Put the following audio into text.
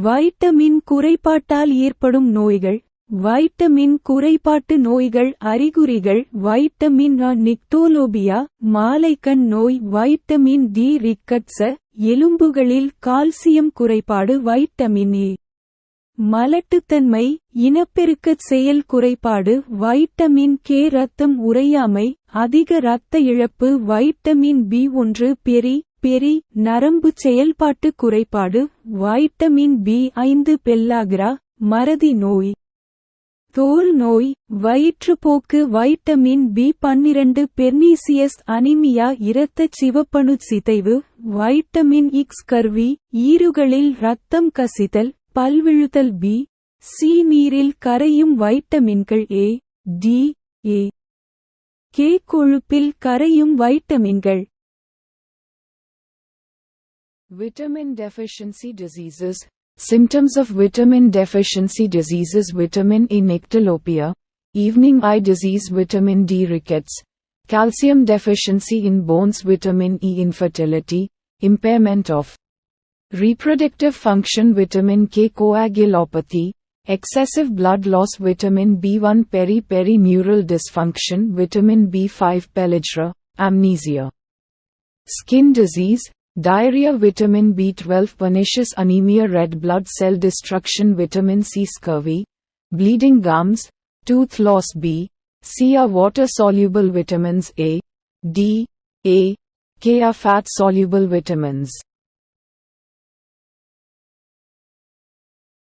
Vitamin குறைபாட்டால் ஏற்படும் நோய்கள் vitamin குறைபாட்டு நோய்கள் அறிகுறிகள் வைட்டமின் அ நிக்டோலோபியா மாலைக்கண் நோய் வைட்டமின் டி ரிக்கட்ஸ எலும்புகளில் கால்சியம் குறைபாடு வைட்டமின் ஏ. மலட்டுத்தன்மை இனப்பெருக்கச் செயல் குறைபாடு வைட்டமின் கே இரத்தம் உறையாமை அதிக இரத்த இழப்பு வைட்டமின் பி ஒன்று பெரி பெரி நரம்பு செயல்பாட்டு குறைபாடு வைட்டமின் பி ஐந்து பெல்லாகிரா மறதி நோய். தோல் நோய் வயிற்றுப்போக்கு வைட்டமின் பி பன்னிரண்டு பெர்னீசியஸ் அனிமியா இரத்தச் சிவப்பணு சிதைவு வைட்டமின் இக்ஸ் கர்வி ஈறுகளில் ரத்தம் கசிதல் பல்விழுதல் பி. சி. நீரில் கரையும் வைட்டமின்கள் ஏ டி ஏ. கே கொழுப்பில் கரையும் வைட்டமின்கள் Vitamin deficiency diseases Symptoms of vitamin deficiency diseases Vitamin E nyctalopia, evening eye disease Vitamin D rickets, calcium deficiency in bones Vitamin E infertility, impairment of reproductive function Vitamin K coagulopathy, excessive blood loss Vitamin B1 peri-peri neural dysfunction Vitamin B5 pellagra, amnesia. Skin disease, diarrhea vitamin B12 pernicious anemia red blood cell destruction vitamin C scurvy, bleeding gums, tooth loss B, C are water soluble vitamins A, D, A, K are fat soluble vitamins.